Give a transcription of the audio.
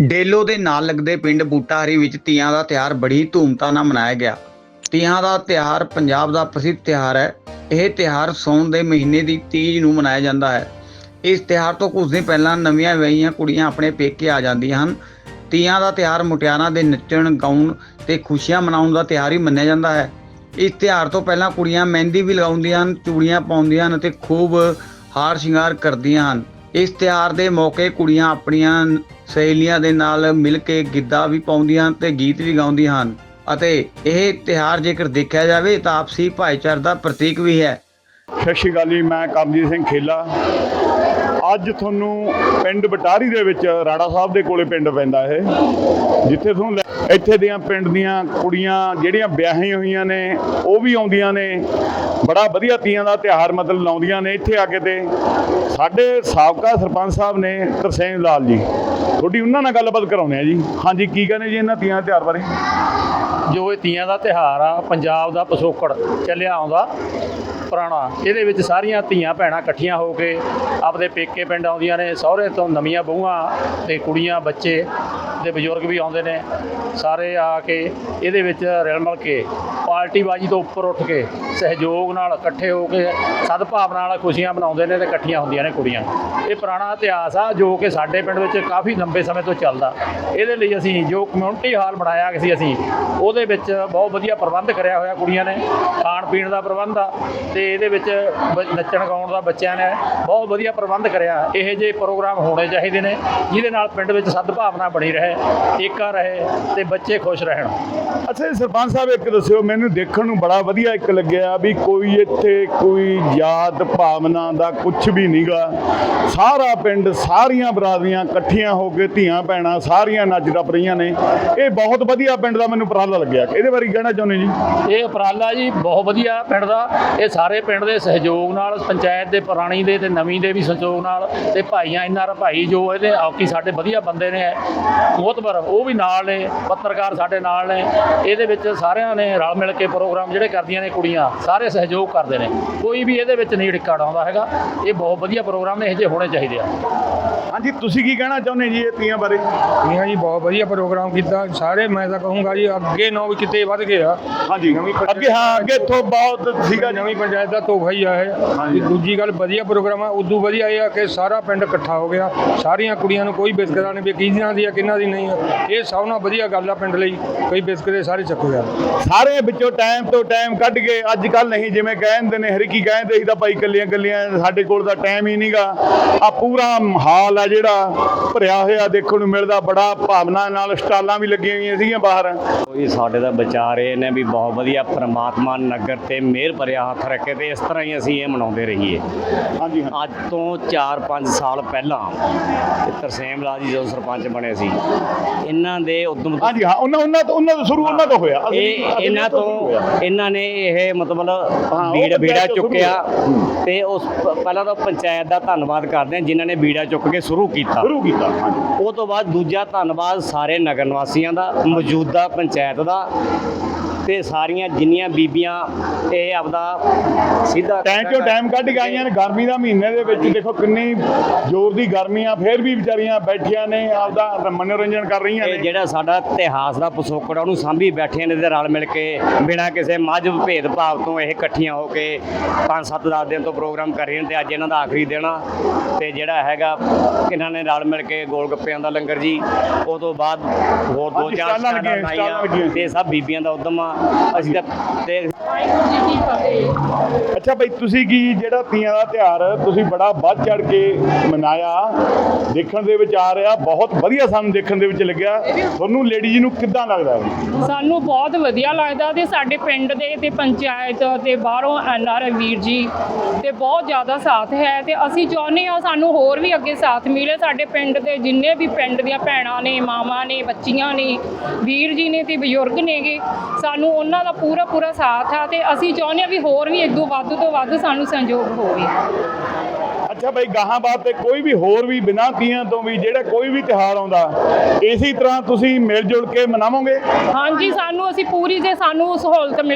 ਡੇਲੋ ਦੇ ਨਾਲ ਲੱਗਦੇ ਪਿੰਡ ਬੂਟਾਹਰੀ ਵਿੱਚ ਤੀਆਂ ਦਾ ਤਿਉਹਾਰ ਬੜੀ ਧੂਮਧਾਮ ਨਾਲ ਮਨਾਇਆ ਗਿਆ। ਤੀਆਂ ਦਾ ਤਿਉਹਾਰ ਪੰਜਾਬ ਦਾ ਪ੍ਰਸਿੱਧ ਤਿਉਹਾਰ ਹੈ। ਇਹ ਤਿਉਹਾਰ ਸੌਣ ਦੇ ਮਹੀਨੇ ਦੀ ਤੀਜ ਨੂੰ ਮਨਾਇਆ ਜਾਂਦਾ ਹੈ। ਇਸ ਤਿਉਹਾਰ ਤੋਂ ਕੁਝ ਦਿਨ ਪਹਿਲਾਂ ਨਵੀਆਂ ਵਿਆਹੀਆਂ ਕੁੜੀਆਂ ਆਪਣੇ ਪੇਕੇ ਆ ਜਾਂਦੀਆਂ ਹਨ। ਤੀਆਂ ਦਾ ਤਿਉਹਾਰ ਮੁਟਿਆਰਾਂ ਦੇ ਨੱਚਣ, ਗਾਉਣ ਤੇ ਖੁਸ਼ੀਆਂ ਮਨਾਉਣ ਦਾ ਤਿਉਹਾਰ ਹੀ ਮੰਨਿਆ ਜਾਂਦਾ ਹੈ। ਇਸ ਤਿਉਹਾਰ ਤੋਂ ਪਹਿਲਾਂ ਕੁੜੀਆਂ ਮਹਿੰਦੀ ਵੀ ਲਗਾਉਂਦੀਆਂ ਹਨ, ਚੂੜੀਆਂ ਪਾਉਂਦੀਆਂ ਹਨ ਅਤੇ ਖੂਬ ਹਾਰ ਸ਼ਿੰਗਾਰ ਕਰਦੀਆਂ ਹਨ। ਇਸ ਤਿਉਹਾਰ ਦੇ ਮੌਕੇ ਕੁੜੀਆਂ ਆਪਣੀਆਂ ਸਹੇਲੀਆਂ ਦੇ ਨਾਲ ਮਿਲ ਕੇ ਗਿੱਧਾ ਵੀ ਪਾਉਂਦੀਆਂ ਹਨ ਤੇ ਗੀਤ ਵੀ ਗਾਉਂਦੀਆਂ ਹਨ। ਅਤੇ ਇਹ ਤਿਉਹਾਰ ਜੇਕਰ ਦੇਖਿਆ ਜਾਵੇ ਤਾਂ ਆਪਸੀ ਭਾਈਚਾਰੇ ਦਾ ਪ੍ਰਤੀਕ ਵੀ ਹੈ। ਸਤਿ ਸ਼੍ਰੀ ਅਕਾਲ ਜੀ, ਮੈਂ ਕਮਜੀਤ ਸਿੰਘ ਖੇਲਾ। ਅੱਜ ਤੁਹਾਨੂੰ ਪਿੰਡ ਬਟਾਰੀ ਦੇ ਵਿੱਚ ਰਾੜਾ ਸਾਹਿਬ ਦੇ ਕੋਲੇ ਪਿੰਡ ਪੈਂਦਾ ਇਹ, ਜਿੱਥੇ ਤੁਹਾਨੂੰ ਲੈ- ਇੱਥੇ ਦੀਆਂ ਪਿੰਡ ਦੀਆਂ ਕੁੜੀਆਂ ਜਿਹੜੀਆਂ ਵਿਆਹੀਆਂ ਹੋਈਆਂ ਨੇ, ਉਹ ਵੀ ਆਉਂਦੀਆਂ ਨੇ। ਬੜਾ ਵਧੀਆ ਤੀਆਂ ਦਾ ਤਿਉਹਾਰ ਮਤਲਬ ਲਾਉਂਦੀਆਂ ਨੇ ਇੱਥੇ ਆ ਕੇ ਤੇ। ਸਾਡੇ ਸਾਬਕਾ ਸਰਪੰਚ ਸਾਹਿਬ ਨੇ ਤਰਸੇਮ ਲਾਲ ਜੀ। ਤੁਹਾਡੀ ਉਹਨਾਂ ਨਾਲ ਗੱਲਬਾਤ ਕਰਾਉਂਦੇ ਆ ਜੀ। ਹਾਂਜੀ, ਕੀ ਕਹਿੰਦੇ ਜੀ ਇਹਨਾਂ ਤੀਆਂ ਦੇ ਤਿਉਹਾਰ ਬਾਰੇ? ਜੋ ਇਹ ਤੀਆਂ ਦਾ ਤਿਹਾਰ ਆ, ਪੰਜਾਬ ਦਾ ਪਿਛੋਕੜ ਚੱਲਿਆ ਆਉਂਦਾ ਪੁਰਾਣਾ। ਇਹਦੇ ਵਿੱਚ ਸਾਰੀਆਂ ਧੀਆਂ ਭੈਣਾਂ ਇਕੱਠੀਆਂ ਹੋ ਕੇ ਆਪਦੇ ਪੇਕੇ ਪਿੰਡ ਆਉਂਦੀਆਂ ਨੇ, ਸਹੁਰੇ ਤੋਂ ਨਵੀਆਂ ਬਹੂਆਂ ਤੇ ਕੁੜੀਆਂ, ਬੱਚੇ। ਦੇ ਬਜ਼ੁਰਗ ਵੀ ਆਉਂਦੇ ਨੇ, ਸਾਰੇ ਆ ਕੇ ਇਹਦੇ ਵਿੱਚ ਰਲ ਮਿਲ ਕੇ ਪਾਰਟੀਬਾਜ਼ੀ ਤੋਂ ਉੱਪਰ ਉੱਠ ਕੇ ਸਹਿਯੋਗ ਨਾਲ ਇਕੱਠੇ ਹੋ ਕੇ ਸਦਭਾਵਨਾ ਨਾਲ ਖੁਸ਼ੀਆਂ ਮਨਾਉਂਦੇ ਨੇ ਤੇ ਇਕੱਠੀਆਂ ਹੁੰਦੀਆਂ ਨੇ ਕੁੜੀਆਂ। ਇਹ ਪੁਰਾਣਾ ਇਤਿਹਾਸ ਆ ਜੋ ਕਿ ਸਾਡੇ ਪਿੰਡ ਵਿੱਚ ਕਾਫੀ ਲੰਬੇ ਸਮੇਂ ਤੋਂ ਚੱਲਦਾ। ਇਹਦੇ ਲਈ ਅਸੀਂ ਜੋ ਕਮਿਊਨਿਟੀ ਹਾਲ ਬਣਾਇਆ ਸੀ ਅਸੀਂ, ਉਹਦੇ ਵਿੱਚ ਬਹੁਤ ਵਧੀਆ ਪ੍ਰਬੰਧ ਕਰਿਆ ਹੋਇਆ ਕੁੜੀਆਂ ਨੇ। ਖਾਣ ਪੀਣ ਦਾ ਪ੍ਰਬੰਧ ਆ ਤੇ ਇਹਦੇ ਵਿੱਚ ਬ- ਨੱਚਣ ਗਾਉਣ ਦਾ ਬੱਚਿਆਂ ਨੇ ਬਹੁਤ ਵਧੀਆ ਪ੍ਰਬੰਧ ਕਰਿਆ। ਇਹ ਜਿਹੇ ਪ੍ਰੋਗਰਾਮ ਹੋਣੇ ਚਾਹੀਦੇ ਨੇ, ਜਿਹਦੇ ਨਾਲ ਪਿੰਡ ਵਿੱਚ ਸਦਭਾਵਨਾ ਬਣੀ ਰਹੇ। ਏਕਾ ਰਹੇ ਤੇ ਬੱਚੇ ਖੁਸ਼ ਰਹਿਣ। ਅੱਛਾ ਜੀ ਸਰਪੰਚ ਸਾਹਿਬ ਇੱਕ ਦੱਸਿਓ ਮੈਨੂੰ ਦੇਖਣ ਨੂੰ ਬੜਾ ਵਧੀਆ ਇੱਕ ਲੱਗਿਆ ਵੀ ਕੋਈ ਇੱਥੇ ਕੋਈ ਯਾਦ ਭਾਵਨਾ ਦਾ ਕੁਝ ਵੀ ਨਹੀਂਗਾ ਸਾਰਾ ਪਿੰਡ ਸਾਰੀਆਂ ਬਰਾਦਰੀਆਂ ਇਕੱਠੀਆਂ ਹੋ ਕੇ ਧੀਆਂ ਭੈਣਾਂ ਸਾਰੀਆਂ ਨੱਚ ਟੱਪ ਰਹੀਆਂ ਨੇ। ਇਹ ਬਹੁਤ ਵਧੀਆ ਪਿੰਡ ਦਾ ਮੈਨੂੰ ਉਪਰਾਲਾ ਲੱਗਿਆ। ਇਹਦੇ ਬਾਰੇ ਕਹਿਣਾ ਚਾਹੁੰਦੇ ਜੀ? ਇਹ ਉਪਰਾਲਾ ਜੀ ਬਹੁਤ ਵਧੀਆ ਪਿੰਡ ਦਾ। ਇਹ ਸਾਰੇ ਪਿੰਡ ਦੇ ਸਹਿਯੋਗ ਨਾਲ ਪੰਚਾਇਤ ਦੇ ਪੁਰਾਣੀ ਦੇ ਤੇ ਨਵੀਂ ਦੇ ਵੀ ਸਹਿਯੋਗ ਨਾਲ ਤੇ ਭਾਈਆਂ ਇਨ੍ਹਾਂ ਭਾਈ ਜੋ ਇਹਦੇ ਆਕੀ ਸਾਡੇ ਵਧੀਆ ਬੰਦੇ ਨੇ। ਮੋਤਬਰ ਉਹ ਵੀ ਨਾਲ ਨੇ, ਪੱਤਰਕਾਰ ਸਾਡੇ ਨਾਲ ਨੇ। ਇਹਦੇ ਵਿੱਚ ਸਾਰਿਆਂ ਨੇ ਰਲ ਮਿਲ ਕੇ ਪ੍ਰੋਗਰਾਮ ਜਿਹੜੇ ਕਰਦੀਆਂ ਨੇ ਕੁੜੀਆਂ, ਸਾਰੇ ਸਹਿਯੋਗ ਕਰਦੇ ਨੇ। ਕੋਈ ਵੀ ਇਹਦੇ ਵਿੱਚ ਨਹੀਂ ਡਿੱਕਾ ਡਾਉਂਦਾ ਹੈਗਾ, ਇਹ ਬਹੁਤ ਵਧੀਆ ਪ੍ਰੋਗਰਾਮ ਨੇ, ਇਹ ਜਿਹੇ ਹੋਣੇ ਚਾਹੀਦੇ ਆ। ਹਾਂਜੀ ਤੁਸੀਂ ਕੀ ਕਹਿਣਾ ਚਾਹੁੰਦੇ ਜੀ ਇਹ ਤੀਆਂ ਬਾਰੇ? ਹਾਂ ਜੀ ਬਹੁਤ ਵਧੀਆ ਪ੍ਰੋਗਰਾਮ ਕੀਤਾ। ਸਾਰੇ ਮੈਂ ਤਾਂ ਕਹੂੰਗਾ ਜੀ ਅੱਗੇ ਨੌ ਵੀ ਕਿਤੇ ਵੱਧ ਗਿਆ। ਹਾਂਜੀ ਅੱਗੇ ਹਾਂ ਅੱਗੇ ਤੋਂ ਬਹੁਤ ਸੀਗਾ ਨਵੀਂ ਪੰਚਾਇਤ ਦਾ ਤੋਹਫਾ ਹੀ ਆ ਇਹ। ਦੂਜੀ ਗੱਲ ਵਧੀਆ ਪ੍ਰੋਗਰਾਮ ਆ। ਉਦੋਂ ਵਧੀਆ ਇਹ ਆ ਕਿ ਸਾਰਾ ਪਿੰਡ ਇਕੱਠਾ ਹੋ ਗਿਆ। ਸਾਰੀਆਂ ਕੁੜੀਆਂ ਨੂੰ ਕੋਈ ਬਿਸਕਰਾ ਨਹੀਂ ਵੀ ਕਿਹਨਾਂ ਦੀ ਆ ਕਿਹਨਾਂ ਦੀ ਨਹੀਂ ਆ। ਇਹ ਸਭ ਨਾਲ ਵਧੀਆ ਗੱਲ ਆ ਪਿੰਡ ਲਈ। ਕੋਈ ਬਿਸਕਰੇ ਸਾਰੇ ਚੱਕੋ ਯਾਰ ਸਾਰੇ ਵਿੱਚੋਂ ਟਾਈਮ ਤੋਂ ਟਾਈਮ ਕੱਢ ਕੇ ਅੱਜ ਕੱਲ ਨਹੀਂ ਜਿਵੇਂ ਕਹਿੰਦੇ ਨੇ ਹਰ ਕੀ ਕਹਿੰਦੇ ਸੀ ਤਾਂ ਭਾਈ ਕੱਲੀਆਂ ਕੱਲੀਆਂ ਸਾਡੇ ਕੋਲ ਤਾਂ ਟਾਈਮ ਹੀ ਨਹੀਂਗਾ ਆ ਪੂਰਾ ਹਾਲ ਆ ਜਿਹੜਾ ਭਰਿਆ ਹੋਇਆ ਦੇਖਣ ਨੂੰ ਮਿਲਦਾ ਬੜਾ ਭਾਵਨਾ ਨਾਲ ਸਟਾਲਾਂ ਵੀ ਲੱਗੀਆਂ ਹੋਈਆਂ ਸੀਗੀਆਂ ਬਾਹਰ। ਕੋਈ ਸਾਡੇ ਦਾ ਵਿਚਾਰ ਇਹ ਨੇ ਵੀ ਬਹੁਤ ਵਧੀਆ ਪ੍ਰਮਾਤਮਾ ਨਗਰ ਤੇ ਮਿਹਰ ਭਰਿਆ ਹੱਥ ਰੱਖੇ ਤੇ ਇਸ ਤਰ੍ਹਾਂ ਹੀ ਅਸੀਂ ਇਹ ਮਨਾਉਂਦੇ ਰਹੀਏ। ਹਾਂਜੀ ਹਾਂ ਅੱਜ ਤੋਂ 4-5 ਸਾਲ ਪਹਿਲਾਂ ਤਰਸੇਮ ਲਾਲ ਜੀ ਜਦੋਂ ਸਰਪੰਚ ਬਣੇ ਸੀ ਇਹਨਾਂ ਦੇ ਉਦਮ ਹਾਂਜੀ ਹਾਂ ਉਹਨਾਂ ਉਹਨਾਂ ਤੋਂ ਉਹਨਾਂ ਤੋਂ ਸ਼ੁਰੂ ਉਹਨਾਂ ਤੋਂ ਹੋਇਆ। ਇਹ ਇਹਨਾਂ ਤੋਂ। ਇਹਨਾਂ ਨੇ ਇਹ ਮਤਲਬ ਬੀੜਾ ਬੀੜਾ ਚੁੱਕਿਆ ਤੇ ਉਸ ਪਹਿਲਾਂ ਤਾਂ ਪੰਚਾਇਤ ਦਾ ਧੰਨਵਾਦ ਕਰਦੇ ਹਾਂ ਜਿਨ੍ਹਾਂ ਨੇ ਬੀੜਾ ਚੁੱਕ ਕੇ ਸ਼ੁਰੂ ਕੀਤਾ। ਸ਼ੁਰੂ ਕੀਤਾ ਹਾਂਜੀ। ਉਹ ਤੋਂ ਬਾਅਦ ਦੂਜਾ ਧੰਨਵਾਦ ਸਾਰੇ ਨਗਰ ਨਿਵਾਸੀਆਂ ਦਾ ਮੌਜੂਦਾ ਪੰਚਾਇਤ ਦਾ ਤੇ ਸਾਰੀਆਂ ਜਿੰਨੀਆਂ ਬੀਬੀਆਂ ਇਹ ਆਪਦਾ ਸਿੱਧਾ ਟਾਈਮ ਤੋਂ ਟਾਈਮ ਕੱਢ ਕੇ ਆਈਆਂ ਨੇ ਗਰਮੀ ਦਾ ਮਹੀਨੇ ਦੇ ਵਿੱਚ। ਦੇਖੋ ਕਿੰਨੀ ਜ਼ੋਰ ਦੀ ਗਰਮੀ ਆ ਫੇਰ ਵੀ ਵਿਚਾਰੀਆਂ ਬੈਠੀਆਂ ਨੇ ਆਪਦਾ ਮਨੋਰੰਜਨ ਕਰ ਰਹੀਆਂ ਨੇ। ਜਿਹੜਾ ਸਾਡਾ ਇਤਿਹਾਸ ਦਾ ਪਿਛੋਕੜ ਆ, ਉਹਨੂੰ ਸਾਂਭੀ ਬੈਠੇ ਨੇ ਤੇ ਰਲ ਮਿਲ ਕੇ ਬਿਨਾਂ ਕਿਸੇ ਮੱਝਬ ਭੇਦਭਾਵ ਤੋਂ ਇਹ ਇਕੱਠੀਆਂ ਹੋ ਕੇ 5-7 10 ਦਿਨ ਤੋਂ ਪ੍ਰੋਗਰਾਮ ਕਰ ਰਹੀਆਂ ਨੇ ਤੇ ਅੱਜ ਇਹਨਾਂ ਦਾ ਆਖਰੀ ਦਿਨ ਆ। ਤੇ ਜਿਹੜਾ ਹੈਗਾ ਇਹਨਾਂ ਨੇ ਰਲ ਮਿਲ ਕੇ ਗੋਲ ਗੱਪਿਆਂ ਦਾ ਲੰਗਰ ਜੀ ਉਹ ਤੋਂ ਬਾਅਦ ਹੋਰ ਦੋ ਚਾਰ ਸਟਾਲਾਂ ਲੱਗੀਆਂ। ਤੇ ਸਭ ਬੀਬੀਆਂ ਦਾ ਉਦਮ ਆ। ਅਸੀਂ ਤਾਂ ਤੇ ਅੱਛਾ ਭਾਈ ਤੁਸੀਂ ਕੀ ਜਿਹੜਾ ਤੀਆਂ ਦਾ ਤਿਉਹਾਰ ਤੁਸੀਂ ਬੜਾ ਵੱਧ ਚੜ ਕੇ ਮਨਾਇਆ ਦੇਖਣ ਦੇ ਵਿੱਚ ਆ ਰਿਹਾ ਬਹੁਤ ਵਧੀਆ ਸਾਨੂੰ ਦੇਖਣ ਦੇ ਵਿੱਚ ਲੱਗਿਆ। ਤੁਹਾਨੂੰ ਲੇਡੀ ਜੀ ਨੂੰ ਕਿੱਦਾਂ ਲੱਗਦਾ ਹੈ? ਸਾਨੂੰ ਬਹੁਤ ਵਧੀਆ ਲੱਗਦਾ ਤੇ ਸਾਡੇ ਪਿੰਡ ਦੇ ਤੇ ਪੰਚਾਇਤ ਤੇ ਬਾਹਰੋਂ ਐਨਆਰ ਵੀਰ ਜੀ ਤੇ ਬਹੁਤ ਜ਼ਿਆਦਾ ਸਾਥ ਹੈ ਤੇ ਅਸੀਂ ਚਾਹੁੰਦੇ ਹਾਂ ਸਾਨੂੰ ਹੋਰ ਵੀ ਅੱਗੇ ਸਾਥ ਮਿਲੇ। ਸਾਡੇ ਪਿੰਡ ਦੇ ਜਿੰਨੇ ਵੀ ਪਿੰਡ ਦੀਆਂ ਭੈਣਾਂ ਨੇ ਮਾਵਾਂ ਨੇ ਬੱਚੀਆਂ ਨੇ ਵੀਰ ਜੀ ਨੇ ਤੇ ਬਜ਼ੁਰਗ ਨੇਗੇ ਸਾਨੂੰ ਉਹਨਾਂ ਦਾ ਪੂਰਾ ਪੂਰਾ ਸਾਥ ਆ ਤੇ ਅਸੀਂ ਚਾਹੁੰਦੇ ਹਾਂ ਵੀ ਹੋਰ ਵੀ ਇਦੋਂ ਵੱਧ ਤੋਂ ਵੱਧ ਸਾਨੂੰ ਸੰਯੋਗ ਹੋਵੇ। ਅੱਛਾ ਭਾਈ ਗਾਹਾਂ ਬਾਤ ਤੇ ਕੋਈ ਵੀ ਹੋਰ ਵੀ ਬਿਨਾਂ ਤੀਆਂ ਤੋਂ ਵੀ ਜਿਹੜਾ ਕੋਈ ਵੀ ਤਿਉਹਾਰ ਆਉਂਦਾ ਇਸੇ ਤਰ੍ਹਾਂ ਤੁਸੀਂ ਮਿਲ ਜੁਲ ਕੇ ਮਨਾਵੋਗੇ? ਹਾਂਜੀ ਸਾਨੂੰ ਅਸੀਂ ਪੂਰੀ ਜੇ ਸਾਨੂੰ ਸਹੂਲਤ ਮਿਲੇ